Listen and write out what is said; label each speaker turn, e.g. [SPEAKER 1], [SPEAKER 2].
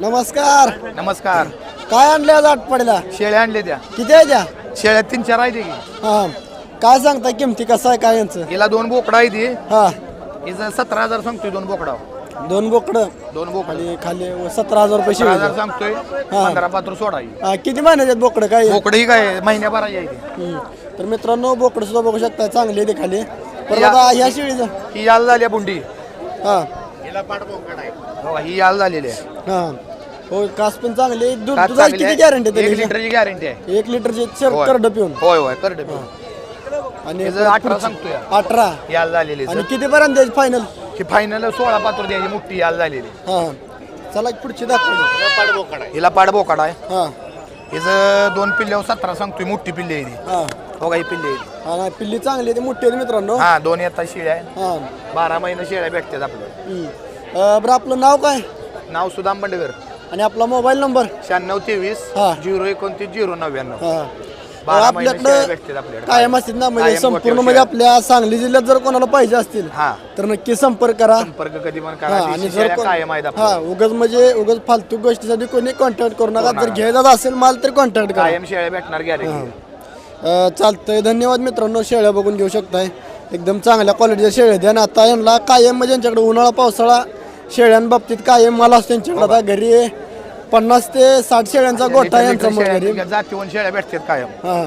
[SPEAKER 1] नमस्कार.
[SPEAKER 2] नमस्कार.
[SPEAKER 1] काय आणले आज आटपाडीला?
[SPEAKER 2] शेळ्या आणले त्या.
[SPEAKER 1] किती आहे त्या?
[SPEAKER 2] शेळ्या तीन चार आहे की.
[SPEAKER 1] हा. काय सांगता किमती कसं आहे काय यांचं?
[SPEAKER 2] हिला दोन बोकडा आहे ती.
[SPEAKER 1] हा.
[SPEAKER 2] हिचं सतरा हजार सांगतोय दोन बोकडा.
[SPEAKER 1] दोन बोकडं?
[SPEAKER 2] दोन बोकडा.
[SPEAKER 1] खाली खाली सतरा हजार रुपये
[SPEAKER 2] सतरा हजार
[SPEAKER 1] शिवाय
[SPEAKER 2] सांगतोय पंधरा पात्र सोडा ही.
[SPEAKER 1] हा किती महिन्याचे बोकडं काय?
[SPEAKER 2] बोकडं ही काय महिन्याभराची आहे ती.
[SPEAKER 1] हम्म. तर मित्रांनो बोकडं सुद्धा बघू शकता चांगली आहे ते खाली. परत
[SPEAKER 2] या-
[SPEAKER 1] आता ह्या शिळीचं.
[SPEAKER 2] ही याल झाली आहे बुंडी.
[SPEAKER 1] हा.
[SPEAKER 2] हो, ही याल झालेली आहे.
[SPEAKER 1] हा. हो कास पण चांगली आहे. दूध
[SPEAKER 2] काच
[SPEAKER 1] दुधाची
[SPEAKER 2] चांगली
[SPEAKER 1] किती
[SPEAKER 2] आहे.
[SPEAKER 1] गॅरंटी
[SPEAKER 2] एक
[SPEAKER 1] त्याची
[SPEAKER 2] लिटरची गॅरंटी आहे.
[SPEAKER 1] एक लिटरचे
[SPEAKER 2] होय.
[SPEAKER 1] करड पिऊन.
[SPEAKER 2] होय होय करडे
[SPEAKER 1] आणि
[SPEAKER 2] त्याचं अठरा सांगतोय.
[SPEAKER 1] अठरा.
[SPEAKER 2] याल झालेली
[SPEAKER 1] आणि किती पर्यंत द्यायची फायनल
[SPEAKER 2] ही फायनल सोळा पात्र द्यायची मोठी याल झालेली
[SPEAKER 1] हा. चला पुढची दाखवली
[SPEAKER 2] हिला पाड बोकडा आहे.
[SPEAKER 1] हा.
[SPEAKER 2] हिचं दोन पिल्ल्यावर सतरा सांगतोय मोठी पिल्ली आहे ती.
[SPEAKER 1] हा.
[SPEAKER 2] हो का ही पिल्ली आहे ती.
[SPEAKER 1] हा पिल्ली चांगली आहे ती मोठी आहे मित्रांनो.
[SPEAKER 2] हा दोन येतात शेळ्या आहे
[SPEAKER 1] हा.
[SPEAKER 2] बारा महिने शेळ्या भेटतात आपल्याला
[SPEAKER 1] हम्म. अं, बरं आपलं नाव काय?
[SPEAKER 2] नाव सुदाम बंडगर.
[SPEAKER 1] आणि आपला मोबाईल नंबर?
[SPEAKER 2] शहाण्णव तेवीस
[SPEAKER 1] हा.
[SPEAKER 2] झिरो एकोणतीस झिरो नव्याण्णव.
[SPEAKER 1] हा.
[SPEAKER 2] बारा महिने शेळ्या
[SPEAKER 1] आपल्याकडं
[SPEAKER 2] आपल्याकडे.
[SPEAKER 1] कायम असतील ना म्हणजे
[SPEAKER 2] कायम
[SPEAKER 1] संपूर्ण म्हणजे आपल्या सांगली जिल्ह्यात जर कोणाला पाहिजे असतील
[SPEAKER 2] हा.
[SPEAKER 1] तर नक्की संपर्क करा.
[SPEAKER 2] संपर्क कधी पण
[SPEAKER 1] हा
[SPEAKER 2] करा
[SPEAKER 1] आणि जर कोण-
[SPEAKER 2] कायम आहेत
[SPEAKER 1] हा
[SPEAKER 2] आपल्या.
[SPEAKER 1] उगाच म्हणजे उगाच फालतू गोष्टीसाठी कोणी कॉन्टॅक्ट करू नका. जर घ्यायचा असेल माल तर कॉन्टॅक्ट करा.
[SPEAKER 2] कायम शेळ्या भेटणार गॅरेंटी
[SPEAKER 1] अ, चालतंय. धन्यवाद मित्रांनो. शेळ्या बघून घेऊ शकताय. एकदम चांगल्या क्वालिटीच्या शेळ्या द्या. आणि आता यांना कायम म्हणजे यांच्याकडे उन्हाळा पावसाळा शेळ्यांबाबतीत कायम माल असतो यांच्याकडे. आता घरी पन्नास ते साठ शेळ्यांचा गोठा यांचा मग घरी.
[SPEAKER 2] जातीवन शेळ्या भेटतात कायम.
[SPEAKER 1] हा.